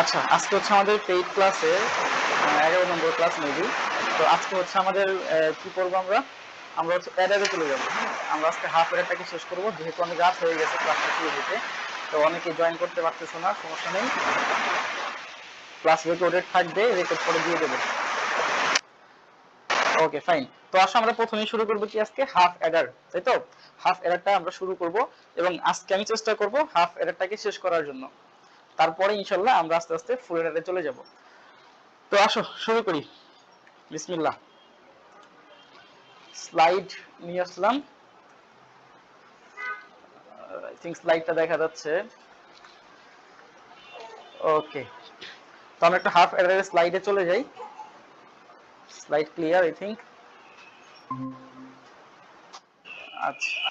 আচ্ছা আজকে হচ্ছে আমাদের পেইড ক্লাসে এগারো নম্বর ক্লাস মেবি তো আজকে হচ্ছে আমাদের কি করব আমরা? আমরা হচ্ছে অ্যাডারে চলে যাব। হ্যাঁ? আমরা আজকে হাফ অ্যাডারটাকে শেষ করব। যেহেতু অনেক রাত হয়ে গেছে ক্লাসটা শুরু হতে, তো অনেকে জয়েন করতে পারতেছো না, সমস্যা নেই। ক্লাস রেকর্ডেড থাকবে রেকর্ড করে দিয়ে দেবো। ওকে ফাইন তো আসলে আমরা প্রথমেই শুরু করব কি আজকে? হাফ অ্যাডার তাই তো? হাফ অ্যাডারটা আমরা শুরু করব এবং আজকে আমি চেষ্টা করব হাফ অ্যাডারটাকে শেষ করার জন্য। তারপরে ইনশাল্লাহ আমরা আস্তে আস্তে ফুল অ্যাডারে চলে যাব। তো আসো, শুরু করি। বিসমিল্লাহ। স্লাইড নিয়ে আসলাম। আই থিঙ্ক স্লাইডটা দেখা যাচ্ছে। ওকে তো আমরা একটা হাফ অ্যাডারের স্লাইডে চলে যাই। স্লাইড ক্লিয়ার আই থিঙ্ক আচ্ছা।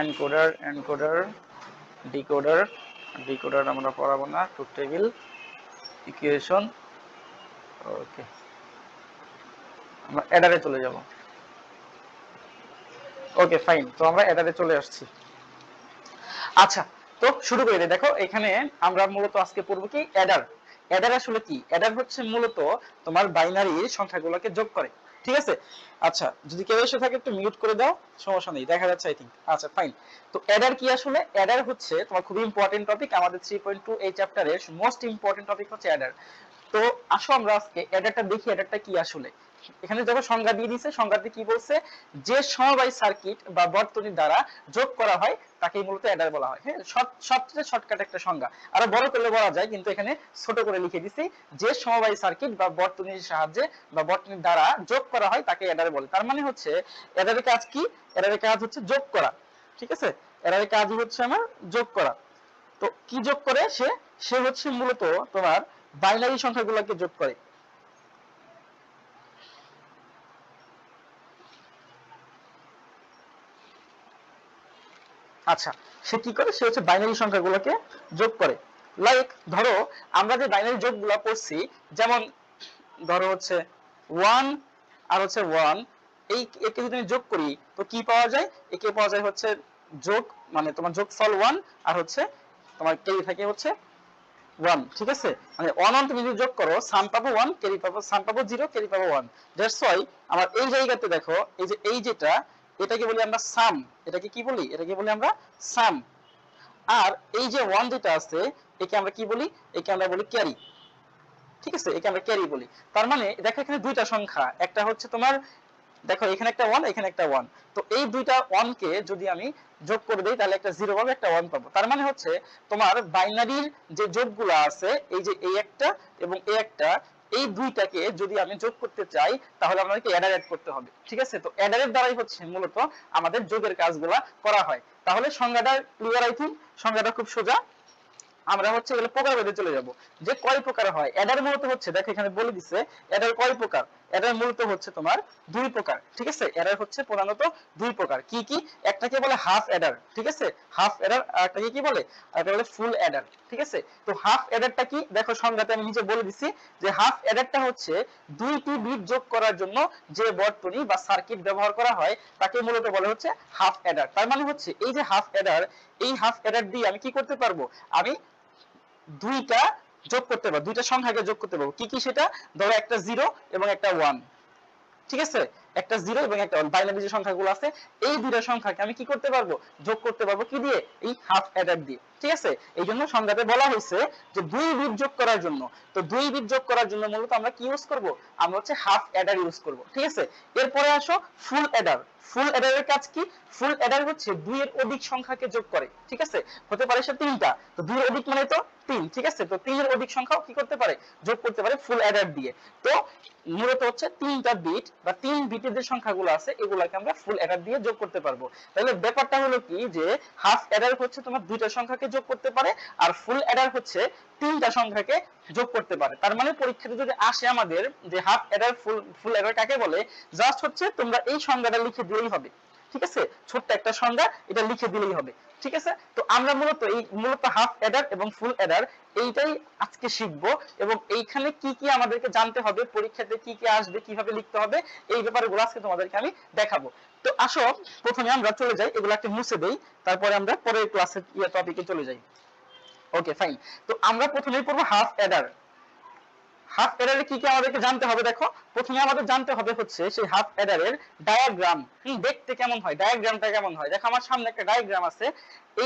এনকোডার এনকোডার ডিকোডার ডিকোডার আমরা পড়াবো না টু টেবিল ইকুয়েশন ওকে আমরা অ্যাডারে চলে যাব। ওকে ফাইন তো আমরা অ্যাডারে চলে আসছি। আচ্ছা তো শুরু করে দিই। দেখো, এখানে আমরা মূলত আজকে পড়ব কি? অ্যাডার। অ্যাডার আসলে কি? অ্যাডার হচ্ছে মূলত তোমার বাইনারি সংখ্যাগুলোকে যোগ করে। ঠিক আছে? আচ্ছা যদি কেউ এসে থাকে একটু মিউট করে দাও, সমস্যা নেই, দেখা যাচ্ছে আই থিঙ্ক আচ্ছা ফাইন তো অ্যাডার কি আসলে? অ্যাডার হচ্ছে তোমার খুবই ইম্পর্টেন্ট টপিক আমাদের থ্রি পয়েন্ট টু এই চ্যাপ্টারের মোস্ট ইম্পর্টেন্ট টপিক হচ্ছে অ্যাডার তো আসো আমরা আজকে অ্যাডারটা দেখি অ্যাডারটা কি আসলে? এখানে দেখো সংজ্ঞা দিয়ে দিছে সংজ্ঞাতে কি বলছে? যে সমবায় সার্কিট বা বর্তনী দ্বারা যোগ করা হয় তাকে মূলত অ্যাডার বলা হয়। হ্যাঁ সবচেয়ে শর্টকাট একটা সংজ্ঞা। আরও বড় করলে বলা যায়, কিন্তু এখানে ছোট করে লিখে দিছি, যে সমবায় সার্কিট বা বর্তনীর সাহায্যে বা বর্তনীর দ্বারা যোগ করা হয়, তাকে অ্যাডার বলে। তার মানে হচ্ছে অ্যাডারের কাজ কি? অ্যাডারের কাজ হচ্ছে যোগ করা। ঠিক আছে? অ্যাডারের কাজ হচ্ছে আমার যোগ করা। তো কি যোগ করে সে? সে হচ্ছে মূলত তোমার বাইনারি সংখ্যাগুলোকে যোগ করে। আচ্ছা সে কি করে? সে হচ্ছে বাইনারি সংখ্যাগুলোকে যোগ করে। লাইক ধরো, আমরা যে বাইনারি যোগগুলো পড়ছি যেমন ধরো হচ্ছে ওয়ান আর হচ্ছে ওয়ান এই একে যদি আমি যোগ করি, তো কি পাওয়া যায়? একে পাওয়া যায় হচ্ছে যোগ মানে তোমার যোগফল ওয়ান আর হচ্ছে তোমার কেরি থাকে হচ্ছে ওয়ান ঠিক আছে? মানে ওয়ান ওয়ান তুমি যদি যোগ করো সাম পাবো ওয়ান কেরি পাবো সাম পাবো জিরো কেরি পাবো ওয়ান দ্যাটস ওয়াই আমার এই জায়গাতে দেখো, এই যে, এই যেটা এটাকে বলি আমরা সাম এটাকে কি বলি? এটাকে বলি আমরা সাম আর এই যে ওয়ান যেটা আছে, একে আমরা কি বলি? একে আমরা বলি ক্যারি ঠিক আছে? একে আমরা ক্যারি বলি। তার মানে দেখো এখানে দুইটা সংখ্যা। একটা হচ্ছে তোমার, দেখো এখানে একটা ওয়ান এখানে একটা ওয়ান তো এই দুইটা ওয়ান কে যদি আমি যোগ করে দেই, তাহলে একটা জিরো পাবো একটা ওয়ান পাবো। তার মানে হচ্ছে, তোমার বাইনারির যে যোগগুলো আছে, এই যে এই একটা এবং এই একটা এই দুইটাকে যদি আমি যোগ করতে চাই, তাহলে আমাদেরকে অ্যাডার অ্যাড করতে হবে। ঠিক আছে? তো অ্যাডারের দ্বারাই হচ্ছে মূলত আমাদের যোগের কাজগুলা করা হয়। তাহলে সংজ্ঞাটা ক্লিয়ার আই থিঙ্ক সংজ্ঞাটা খুব সোজা। আমরা হচ্ছে এগুলো প্রকার ভেদে চলে যাব। যে কয় প্রকার হয়? অ্যাডার মূলত হচ্ছে, দেখো এখানে বলে দিছে অ্যাডার কয় প্রকার? অ্যাডার মূলত হচ্ছে তোমার দুই প্রকার, ঠিক আছে? অ্যাডার হচ্ছে প্রধানত দুই প্রকার। কি কি? একটাকে বলে হাফ অ্যাডার ঠিক আছে? হাফ অ্যাডার আর একটাকে কি বলে? আর একটা বলে ফুল অ্যাডার ঠিক আছে? তো হাফ অ্যাডারটা কি? দেখো সংজ্ঞাতে আমি নিচে বলে দিছি যে হাফ অ্যাডারটা হচ্ছে দুইটি বিট যোগ করার জন্য যে বর্তনী বা সার্কিট ব্যবহার করা হয়, তাকে মূলত বলা হচ্ছে হাফ অ্যাডার তার মানে হচ্ছে এই যে হাফ অ্যাডার এই হাফ অ্যাডার দিয়ে আমি কি করতে পারব? আমি দুইটা যোগ করতে পারব, দুইটা সংখ্যাকে যোগ করতে পারব। কি কি সেটা? ধরো একটা জিরো এবং একটা ওয়ান ঠিক আছে? একটা জিরো এবং একটা ওয়ান বাইনারি যে সংখ্যাগুলো আছে, এই দুইটা সংখ্যাকে আমি কি করতে পারব? যোগ করতে পারব কি দিয়ে? এই হাফ অ্যাডার দিয়ে। ঠিক আছে? এই জন্য সংজ্ঞাতে বলা হয়েছে যে দুই বিট যোগ করার জন্য। তো দুই বিট যোগ করার জন্য মূলত আমরা কি ইউজ করব? আমরা হচ্ছে হাফ অ্যাডার ইউজ করব, ঠিক আছে? এরপরে আসো ফুল অ্যাডার ফুল অ্যাডারের কাজ কি? ফুল অ্যাডার হচ্ছে দুইয়ের অধিক সংখ্যাকে যোগ করে, ঠিক আছে? হতে পারে সে তিনটা। তো দুইয়ের অধিক মানে তো তিন, ঠিক আছে? তো তিনের অধিক সংখ্যাও কি করতে পারে? যোগ করতে পারে ফুল অ্যাডার দিয়ে। তো মূলত হচ্ছে তিনটা বিট বা তিন বিটের যে সংখ্যাগুলো আছে, এগুলাকে আমরা ফুল অ্যাডার দিয়ে যোগ করতে পারব। তাহলে ব্যাপারটা হলো কি? যে হাফ অ্যাডার হচ্ছে তোমার দুইটা সংখ্যাকে যোগ করতে পারে, আর ফুল অ্যাডার হচ্ছে তিনটা সংখ্যাকে যোগ করতে পারে। তার মানে পরীক্ষাতে যদি আসে আমাদের যে half adder full full adder কাকে বলে জাস্ট হচ্ছে তোমরা এই সংজ্ঞাটা লিখে দিলেই হবে। ঠিক আছে? ছোট্ট একটা সংজ্ঞা, এটা লিখে দিলেই হবে। ঠিক আছে? তো আমরা মূলত এই, মূলত হাফ অ্যাডার এবং ফুল অ্যাডার এইটাই আজকে শিখব। এবং এইখানে কি কি আমাদেরকে জানতে হবে, পরীক্ষাতে কি কি আসবে, কীভাবে লিখতে হবে, এই ব্যাপারগুলো আজকে তোমাদেরকে আমি দেখাবো। তো আসো, প্রথমে আমরা চলে যাই এগুলো একটা মুছে দেই, তারপরে আমরা পরের ক্লাসের ইয়ে টপিকে চলে যাই। ওকে ফাইন তো আমরা প্রথমেই পড়ব হাফ অ্যাডার হাফ অ্যাডারে কি কি আমাদেরকে জানতে হবে দেখো? প্রথমে আমাদের জানতে হবে হচ্ছে সেই হাফ অ্যাডারের ডায়াগ্রাম দেখতে কেমন হয়? ডায়াগ্রামটা কেমন হয়? দেখো, আমার সামনে একটা ডায়াগ্রাম আছে।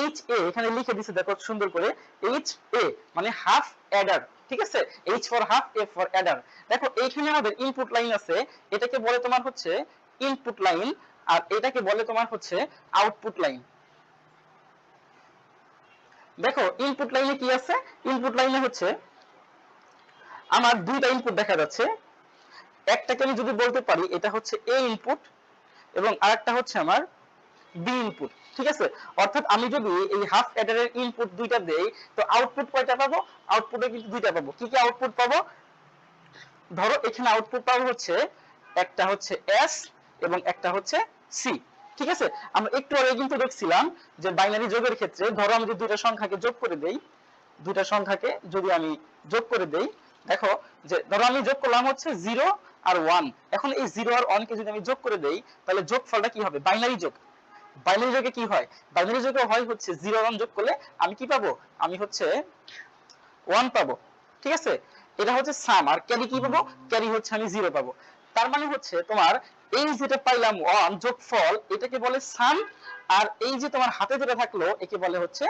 এইচ এ এখানে লিখে দিছে, দেখো, সুন্দর করে। এইচ এ মানে হাফ অ্যাডার, ঠিক আছে? H for half A for adder. দেখো, এইখানে আমাদের ইনপুট লাইন আছে। এটাকে বলে তোমার হচ্ছে ইনপুট লাইন আর এটাকে বলে তোমার হচ্ছে আউটপুট লাইন দেখো ইনপুট লাইনে কি আছে? ইনপুট লাইনে হচ্ছে আমার দুইটা ইনপুট দেখা যাচ্ছে। একটাকে আমি যদি বলতে পারি, এটা হচ্ছে এ ইনপুট এবং আরেকটা হচ্ছে আমার বি ইনপুট ঠিক আছে? অর্থাৎ আমি যদি এই হাফ অ্যাডারের ইনপুট দুইটা দেই, তো আউটপুট কয়টা পাবো? আউটপুটে কিন্তু দুইটা পাবো। কি কি আউটপুট পাবো? ধরো, এখানে আউটপুট পাবো হচ্ছে, একটা হচ্ছে এস এবং একটা হচ্ছে সি ঠিক আছে? আমরা একটু আগে কিন্তু দেখছিলাম যে বাইনারি যোগের ক্ষেত্রে, ধরো আমি যদি দুইটা সংখ্যাকে যোগ করে দেই, দুইটা সংখ্যাকে যদি আমি যোগ করে দেই দেখো যে ধরো আমি যোগ করলাম হচ্ছে জিরো আর ওয়ান এখন এই জিরো আর ওয়ান কে যদি আমি যোগ করে দেই, তাহলে যোগ ফলটা কি হবে? বাইনারি যোগ। বাইনারি যোগে কি হয়? বাইনারি যোগে হয় হচ্ছে জিরো ওয়ান যোগ করলে আমি কি পাবো? আমি হচ্ছে ওয়ান পাবো। ঠিক আছে? এটা হচ্ছে সাম আর ক্যারি কি পাবো? ক্যারি হচ্ছে আমি জিরো পাবো। তার মানে হচ্ছে তোমার এই যেটা পাইলাম ওয়ান যোগফল, এটাকে বলে সাম আর এই যে তোমার হাতে যেটা থাকল, একে বলে হচ্ছে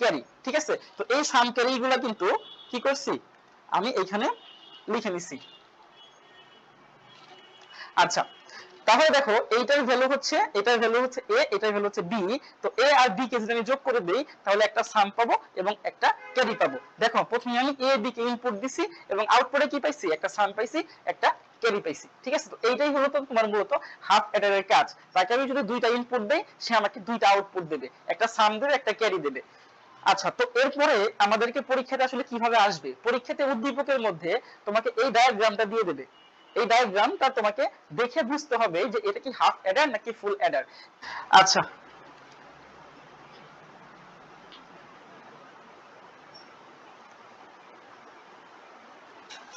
ক্যারি ঠিক আছে? তো এই সাম ক্যারি গুলা কিন্তু কি করছি? আমি এইখানে লিখে নিছি। আচ্ছা তাহলে দেখো, এইটার ভ্যালু হচ্ছে, এটার ভ্যালু হচ্ছে এ এটার ভ্যালু হচ্ছে বি তো এ আর বি কে যদি আমি যোগ করে দেই, তাহলে একটা সাম পাবো এবং একটা ক্যারি পাবো। দেখো, প্রথমে আমি এ বি কে ইনপুট দিছি এবং আউটপুটে কি পাইছি? একটা সাম পাইছি, একটা ক্যারি পাইছি। ঠিক আছে? তো এইটাই হলো তো তোমার মূলত হাফ অ্যাডারের কাজ। তাকে আমি যদি দুইটা ইনপুট দেই, সে আমাকে দুইটা আউটপুট দেবে। একটা সাম দেবে, একটা ক্যারি দেবে। আচ্ছা তো এরপরে আমাদেরকে পরীক্ষাতে আসলে কীভাবে আসবে? পরীক্ষাতে উদ্দীপকের মধ্যে তোমাকে এই ডায়াগ্রামটা দিয়ে দেবে। এই ডায়াগ্রামটা তোমাকে দেখে বুঝতে হবে যে এটা কি হাফ অ্যাডার নাকি ফুল অ্যাডার আচ্ছা।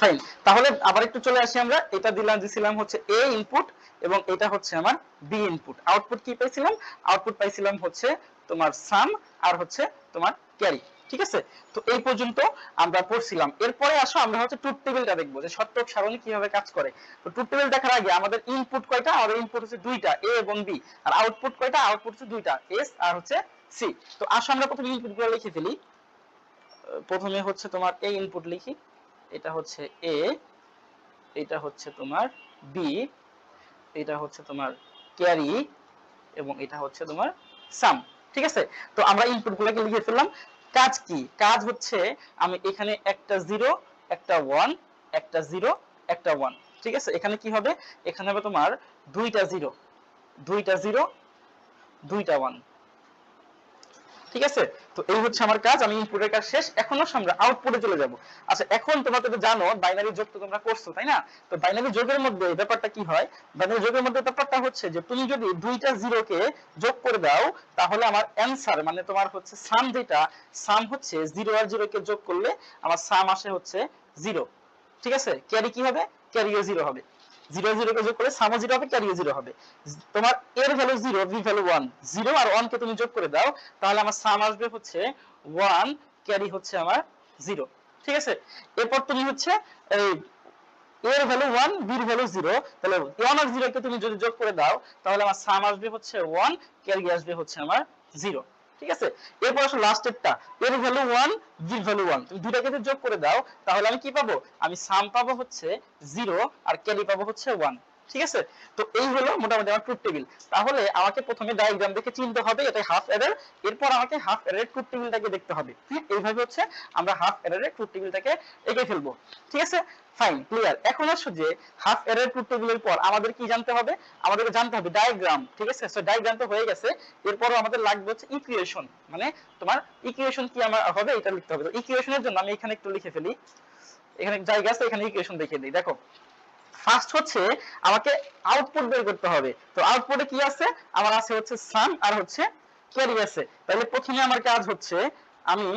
ফাইন তাহলে আবার একটু চলে আসি আমরা। এটা দিলাম, দিছিলাম হচ্ছে এ ইনপুট এবং এটা হচ্ছে আমার বি ইনপুট আউটপুট কি পাইছিলাম? আউটপুট পাইছিলাম হচ্ছে তোমার সাম আর হচ্ছে তোমার ক্যারি ঠিক আছে? তো এই পর্যন্ত আমরা পড়ছিলাম। এরপরে আসো, আমরা হচ্ছে ট্রুথ টেবিলটা দেখব যে সত্যক সারণী কীভাবে কাজ করে। তো ট্রুথ টেবিল দেখার আগে আমাদের ইনপুট কয়টা? আমাদের ইনপুট হচ্ছে দুইটা এ এবং বি আর আউটপুট কয়টা? আউটপুট হচ্ছে দুইটা এস আর হচ্ছে সি তো আসো, আমরা প্রথমে ইনপুটগুলো লিখে ফেলি। প্রথমে হচ্ছে তোমার এ ইনপুট লিখি। এটা হচ্ছে এ এটা হচ্ছে তোমার বি এটা হচ্ছে তোমার ক্যারি এবং এটা হচ্ছে তোমার সাম ঠিক আছে? তো আমরা ইনপুট গুলোকে লিখে ফেললাম। কাজ কি? কাজ হচ্ছে আমি এখানে একটা জিরো একটা ওয়ান একটা জিরো একটা ওয়ান ঠিক আছে? এখানে কি হবে? এখানে হবে তোমার দুইটা জিরো দুইটা জিরো দুইটা ওয়ান ঠিক আছে? তো এই হচ্ছে আমার কাজ, আমি ইনপুটের কাজ শেষ, এখন আমরা আউটপুটে চলে যাব। আচ্ছা এখন তোমরা তো জানো বাইনারি যোগ তো তোমরা করছ, তাই না? তো বাইনারি যোগের মধ্যে ব্যাপারটা কি হয়? বাইনারি যোগের মধ্যে ব্যাপারটা হচ্ছে যে তুমি যদি দুইটা জিরোকে যোগ করে দাও, তাহলে আমার অ্যানসার মানে তোমার হচ্ছে সাম যেটা সাম হচ্ছে জিরো আর জিরো কে যোগ করলে আমার সাম আসে হচ্ছে জিরো ঠিক আছে? ক্যারি কি হবে? ক্যারিও জিরো হবে। জিরো জিরো কে যোগ করে সামও জিরো হবে ক্যারিও জিরো হবে। তোমার এর value zero B value one zero আর ওয়ান কে তুমি যোগ করে দাও, তাহলে আমার সাম আসবে হচ্ছে ওয়ান ক্যারি হচ্ছে আমার জিরো ঠিক আছে? এরপর তুমি হচ্ছে এই এর ভ্যালু ওয়ান বির ভ্যালু জিরো তাহলে ওয়ান আর জিরো কে তুমি যদি যোগ করে দাও, তাহলে আমার সাম আসবে হচ্ছে ওয়ান ক্যারি আসবে হচ্ছে আমার জিরো ঠিক আছে? এরপর আসলে লাস্টেরটা এর value one B value one তুমি দুটাকে যদি যোগ করে দাও, তাহলে আমি কি পাবো? আমি সাম পাবো হচ্ছে জিরো আর ক্যারি পাবো হচ্ছে ওয়ান ঠিক আছে? তো এই হলো মোটামুটি আমার ট্রুথ টেবিল তাহলে আমাকে প্রথমে ডায়াগ্রাম দেখে চিনতে হবে এটা হাফ এরর এরপর আমাকে হাফ এরর ট্রুথ টেবিলটাকে দেখতে হবে। হ্যাঁ এইভাবে হচ্ছে আমরা হাফ এররের ট্রুথ টেবিলটাকে এঁকে ফেলব। ঠিক আছে? ফাইন ক্লিয়ার এখন আসো যে হাফ এরর ট্রুথ টেবিলের পর আমাদের কি জানতে হবে? আমাদেরকে জানতে হবে ডায়াগ্রাম ঠিক আছে? সো ডায়াগ্রাম তো হয়ে গেছে। এরপরও আমাদের লাগবে হচ্ছে ইকুয়েশন মানে তোমার ইকুয়েশন কি আমার হবে এটা লিখতে হবে। তো ইকুয়েশনের জন্য আমি এখানে একটু লিখে ফেলি। এখানে জায়গা আছে, এখানে ইকুয়েশন দেখিয়ে দিই। দেখো ফার্স্ট হচ্ছে আমাকে আউটপুট বের করতে হবে। তো আউটপুটে কি আছে? আমার আছে হচ্ছে সাম আর হচ্ছে ক্যারি আছে। তাহলে প্রথমে আমার কাজ হচ্ছে আমি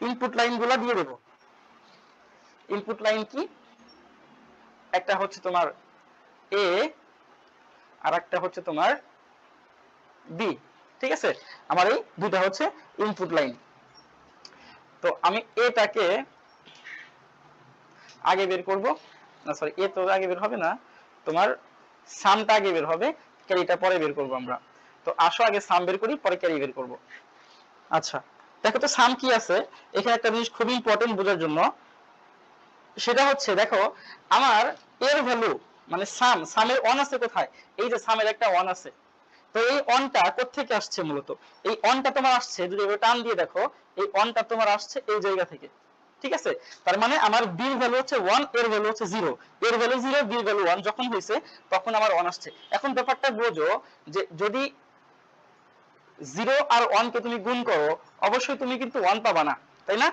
ইনপুট লাইনগুলো দিয়ে দেব। ইনপুট লাইন কি? একটা হচ্ছে তোমার এ আর একটা হচ্ছে তোমার বি ঠিক আছে? আমার এই দুইটা হচ্ছে ইনপুট লাইন তো আমি এটাকে আগে বের করব। না সরি এ তো আগে বের হবে না। তোমার সামটা আগে বের হবে, ক্যারিটা পরে বের করব আমরা। তো আসো, আগে সাম বের করি, পরে ক্যারি বের করব। আচ্ছা দেখো তো সাম কি আছে? এখানে একটা জিনিস খুব ইম্পর্টেন্ট বোঝার জন্য। সেটা হচ্ছে, দেখো, আমার এর ভ্যালু মানে সাম, সামের ওয়ান আছে কোথায়? এই যে সামের একটা ওয়ান আছে। তো এই অনটা কোথেকে আসছে মূলত? এই অনটা তোমার আসছে, যদি টান দিয়ে দেখো, এই অনটা তোমার আসছে এই জায়গা থেকে। ঠিক আছে? তার মানে আমার বি ভ্যালু হচ্ছে ওয়ানের ভ্যালু হচ্ছে জিরো এর value zero B value one যখন হয়েছে, তখন আমার ওয়ান আসছে। এখন ব্যাপারটা বোঝো যে যদি জিরো আর ওয়ান কে তুমি গুণ করো, অবশ্যই তুমি কিন্তু ওয়ান পাবা না, তাই না?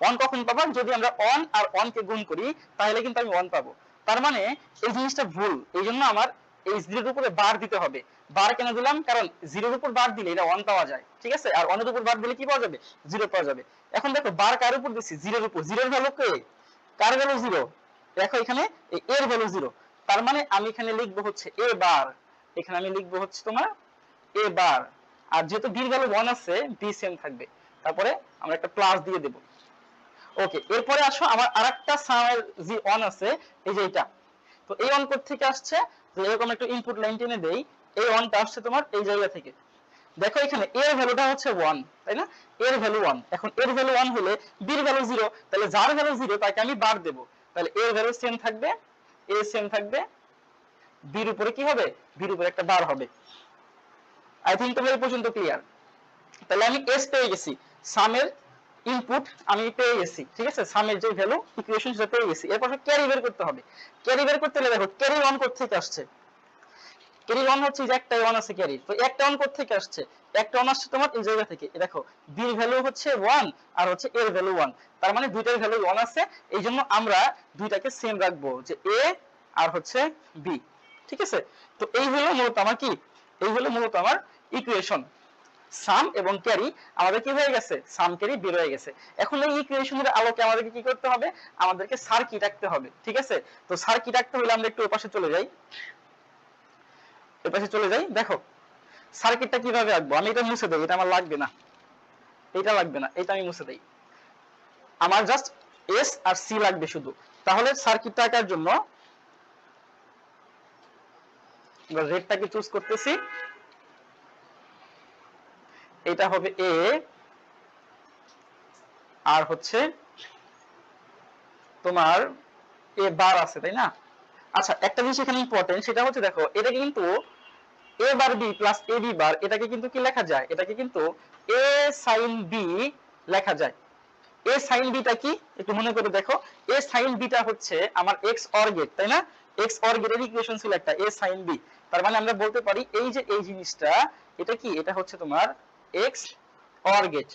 ওয়ান কখন পাবা? যদি আমরা ওয়ান আর ওয়ান কে গুণ করি, তাহলে কিন্তু আমি ওয়ান পাবো। তার মানে এই জিনিসটা ভুল। এই জন্য আমার এই জিরোর উপরে বার দিতে হবে। বার কেন দিলাম? কারণ জিরোর উপর বার দিলে এটা ওয়ান পাওয়া যায়, ঠিক আছে? আর ওয়ানের উপর বার দিলে কি পাওয়া যাবে? জিরো পাওয়া যাবে। এখন দেখো বার কার উপর দিচ্ছি জিরোর উপর। জিরোর ভ্যালু কে? কার ভ্যালু জিরো দেখো এখানে এর ভ্যালু জিরো তার মানে আমি এখানে লিখব হচ্ছে এ বার এখানে আমি লিখব হচ্ছে তোমার এ বার আর যেহেতু বি ভ্যালু ওয়ান আছে বি সেম থাকবে। তারপরে আমরা একটা প্লাস দিয়ে দেব। ওকে এরপরে আসো, আমার আরেকটা সামের যে অন আছে, এই যে এটা। তো এই অন কোথা থেকে আসছে? এরকম একটা ইনপুট লাইন টেনে দেই, এই অনটা আসছে তোমার এই জায়গা থেকে। দেখো এখানে এর ভ্যালুটা হচ্ছে 1 তাই না? এর ভ্যালু 1 এখন এর ভ্যালু 1 হলে বির ভ্যালু 0 তাহলে যার ভ্যালু 0 তাকে আমি বার দেবো। তাহলে এর ভ্যালু সেম থাকবে, এ সেম থাকবে বির উপরে কি হবে? বির উপরে একটা বার হবে। আই থিংক তোমরা এই পর্যন্ত ক্লিয়ার তাহলে আমি এস পেয়ে গেছি। সামের ইনপুট আমি পেয়ে গেছি, ঠিক আছে? সামের যে ভ্যালু ইকুয়েশন সেটা পেয়ে গেছি। এরপর ক্যারি বের করতে হবে। ক্যারি বের করতে হলে দেখো ক্যারি করতে থেকে আসছে? ক্যারি অন হচ্ছে যে একটা অন আছে ক্যারি তো একটা করতে থেকে আসছে? একটা অন আসছে তোমার এই জায়গা থেকে। দেখো বির ভ্যালু হচ্ছে 1 আর হচ্ছে এর ভ্যালু 1 তার মানে দুইটার ভ্যালু 1 আছে। এই জন্য আমরা দুইটাকে সেম রাখব যে এ আর হচ্ছে বি ঠিক আছে? তো এই হলো মূলত আমার কি? এই হলো মূলত আমার ইকুয়েশন সাম এবং ক্যারি আমাদের কি হয়ে গেছে? সাম ক্যারি বের হয়ে গেছে। এখন এই ইকুয়েশনের আলোকে আমাদেরকে কি করতে হবে? আমাদেরকে সার্কিট আঁকতে হবে, ঠিক আছে? তো সার্কিট আঁকতে হলে আমরা একটু ওপাশে চলে যাই। এপাশে চলে যাই, দেখো। সার্কিটটা কীভাবে আঁকবো? আমি এটা মুছে দেবো, এটা আমার লাগবে না। এটা লাগবে না, এটা আমি মুছে দেই। আমার জাস্ট এস আর সি লাগবে শুধু। তাহলে সার্কিটটা আঁকার জন্য রেডটাকে চুজ করতেছি। এটা হবে এ আর হচ্ছে তোমার এ বার আছে, তাই না? আচ্ছা একটা জিনিস এখানে ইম্পর্টেন্ট সেটা হচ্ছে দেখো এটাকে কিন্তু A bar B plus A B bar, এটাকে কিন্তু কি লেখা যায়? এটাকে কিন্তু এ সাইন বি লেখা যায়। এ সাইন বিটা কি? একটু মনে করে দেখো। এ সাইন বিটা হচ্ছে আমার এক্স অর গেট তাই না? এক্স অর গেটের ইকুয়েশন ছিল একটা এ সাইন বি তার মানে আমরা বলতে পারি, এই যে এই জিনিসটা, এটা কি? এটা হচ্ছে তোমার XOR gate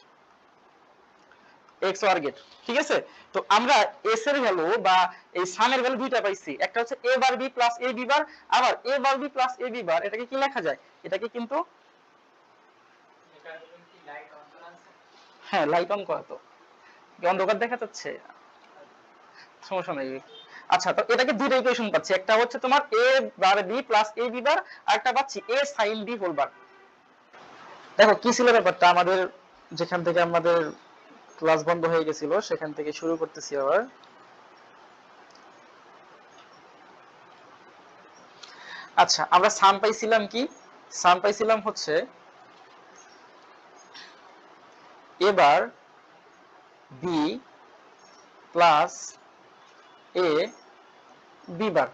XOR gate ঠিক আছে? তো আমরা এস এর ভ্যালু বা এই সামের ভ্যালু দুইটা পাইছি। একটা হচ্ছে A bar B plus A B bar আবার A bar B plus A B bar এটাকে কি লেখা যায়? এটাকে কিন্তু হ্যাঁ লাইট অন করা তো। অন্ধকার দেখা যাচ্ছে? সমস্যা নেই। আচ্ছা তো এটাকে দুটো ইকুয়েশন পাচ্ছি। একটা হচ্ছে তোমার A bar B plus A B bar আর একটা পাচ্ছি A sign B whole bar দেখো, কি ছিল ব্যাপারটা? আমাদের যেখান থেকে আমাদের ক্লাস বন্ধ হয়ে গেছিল, সেখান থেকে শুরু করতেছি আবার। আচ্ছা আমরা সাম পাইছিলাম কি? সাম পাইছিলাম হচ্ছে, এবার B plus A B bar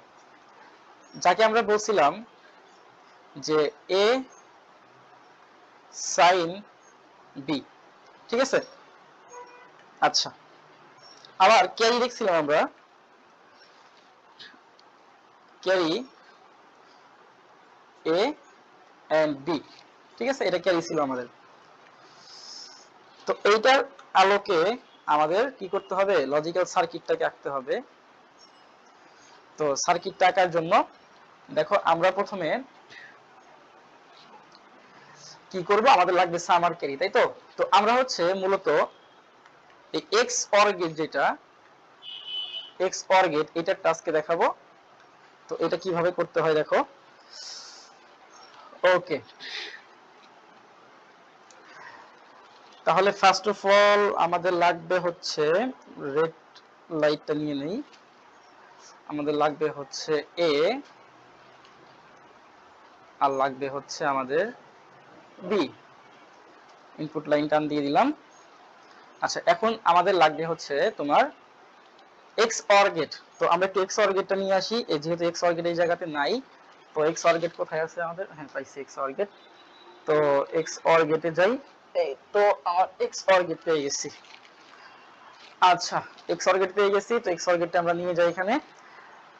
যাকে আমরা বলছিলাম যে এ সাইন বি ঠিক আছে? আচ্ছা আবার ক্যারি দেখছিলাম আমরা। ক্যারি এ এন্ড বি ঠিক আছে? এটা ক্যারি ছিল আমাদের। তো এইটার আলোকে আমাদের কি করতে হবে? লজিক্যাল সার্কিটটাকে আঁকতে হবে। তো সার্কিটটা আঁকার জন্য দেখো, আমরা প্রথমে কি করব? আমাদের লাগবে সামার ক্যারি তাই তো? তো আমরা হচ্ছে মূলত এই এক্স অর গেট যেটা এক্স অর গেট এটার টাস্কে দেখাবো। তো এটা কীভাবে করতে হয় দেখো। ওকে তাহলে ফার্স্ট অফ অল আমাদের লাগবে হচ্ছে রেড লাইটটা নিয়ে নেই। আমাদের লাগবে হচ্ছে এ আর লাগবে হচ্ছে আমাদের বি ইনপুট লাইন টান দিয়ে দিলাম আচ্ছা এখন আমাদের লাগবে হচ্ছে তোমার এক্স অর গেট তো আমরা একটু এক্স অর গেটটা নিয়ে আসি এই যেহেতু এক্স অর গেট এই জায়গাতে নাই তো এক্স অর গেট কোথায় আছে আমাদের হ্যাঁ পাইছি এক্স অর গেট তো এক্স অর গেটে যাই এই তো আমার এক্স অর গেট পেয়ে গেছি আচ্ছা এক্স অর গেট পেয়ে গেছি তো এক্স অর গেটটা আমরা নিয়ে যাই এখানে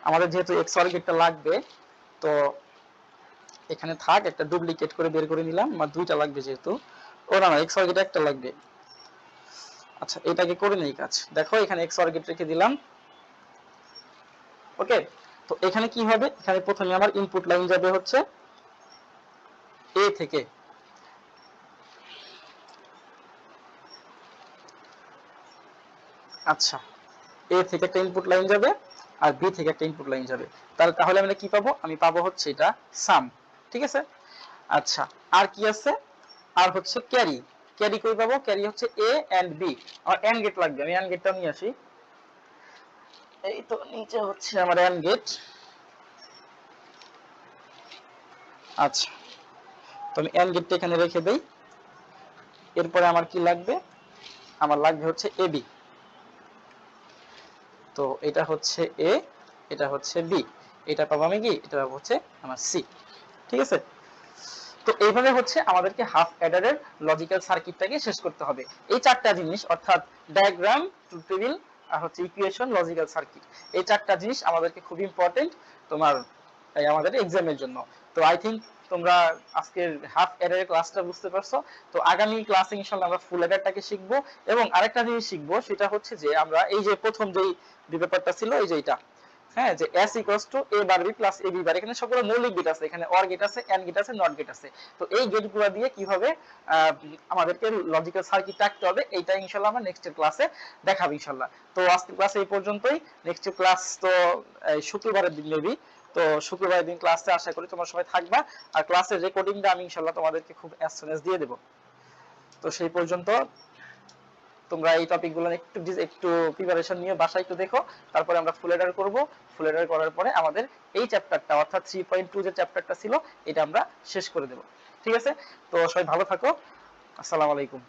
আমাদের যেহেতু এক্স অর গেটটা লাগবে তো এখানে থাক, একটা ডুপ্লিকেট করে বের করে নিলাম, আমার দুইটা লাগবে যেহেতু। ও না না এক্স অর গেট একটা লাগবে। আচ্ছা এটাকে করে নেই কাজ। দেখো, এখানে এক্স অর গেট রেখে দিলাম। ওকে তো এখানে কি হবে? এখানে প্রথমে আমার ইনপুট লাইন যাবে হচ্ছে এ থেকে। আচ্ছা এ থেকে একটা ইনপুট লাইন যাবে আর বি থেকে একটা ইনপুট লাইন যাবে। তাহলে তাহলে আমরা কি পাবো? আমি পাবো হচ্ছে এটা সাম ঠিক আছে? আচ্ছা আর কি আছে? আর হচ্ছে ক্যারি ক্যারি কই পাবো? ক্যারি হচ্ছে এ এন্ড বি আমার এন্ড গেট লাগবে, আমি এন্ড গেটটা নিয়ে আসি। এই তো, নিচে হচ্ছে আমার এন্ড গেট আচ্ছা তো আমি এন্ড গেটটা এখানে রেখে দেই। এরপরে আমার কি লাগবে? আমার লাগবে হচ্ছে এবি তো এটা হচ্ছে এ এটা হচ্ছে বি এটা পাবো আমি কি? এটা পাবো হচ্ছে আমার সি ঠিক আছে? তো এইভাবে হচ্ছে আমাদেরকে হাফ অ্যাডারের লজিক্যাল সার্কিটটাকে শেষ করতে হবে। এই চারটা জিনিস, অর্থাৎ ডায়াগ্রাম ট্রুথ টেবিল আর হচ্ছে ইকুয়েশন লজিক্যাল সার্কিট এই চারটা জিনিস আমাদেরকে খুব ইম্পর্টেন্ট তোমার আমাদের এক্সামের জন্য। তো আই থিংক তোমরা আজকের হাফ অ্যাডারের ক্লাসটা বুঝতে পারছ। তো আগামী ক্লাসে ইনশাআল্লাহ আমরা ফুল অ্যাডারটাকে শিখব এবং আরেকটা জিনিস শিখব, সেটা হচ্ছে যে আমরা এই যে প্রথম যেই ব্যাপারটা ছিল, এই যে এটা। হ্যাঁ যে s equals to a bar b plus ab bar এখানে সবগুলো মৌলিক গেট আছে, এখানে অর গেট আছে এন্ড গেট আছে নট গেট আছে। তো এই গেটগুলো দিয়ে কীভাবে আমাদেরকে লজিক্যাল সার্কিট রাখতে হবে, এইটা ইনশাআল্লাহ আমরা নেক্সট ক্লাসে দেখাবো ইনশাআল্লাহ তো আজকের ক্লাস এই পর্যন্তই। নেক্সট ক্লাস তো শুক্রবারের দিন নেবি তো শুক্রবারের দিন ক্লাসে আশা করি তোমরা সবাই থাকবা। আর ক্লাসের রেকর্ডিংটা আমি ইনশাআল্লাহ তোমাদেরকে খুব অ্যাজ সুন অ্যাজ দিয়ে দেব। তো সেই পর্যন্ত তোমরা এই টপিকগুলো একটু একটু প্রিপারেশন নিয়ে বাসায় একটু দেখো। তারপরে আমরা ফুল এডার করব। ফুল এডার করার পরে আমাদের এই চ্যাপ্টারটা অর্থাৎ থ্রি পয়েন্ট টু যে চ্যাপ্টারটা ছিল, এটা আমরা শেষ করে দেব। ঠিক আছে? তো সবাই ভালো থাকো। আসসালামু আলাইকুম।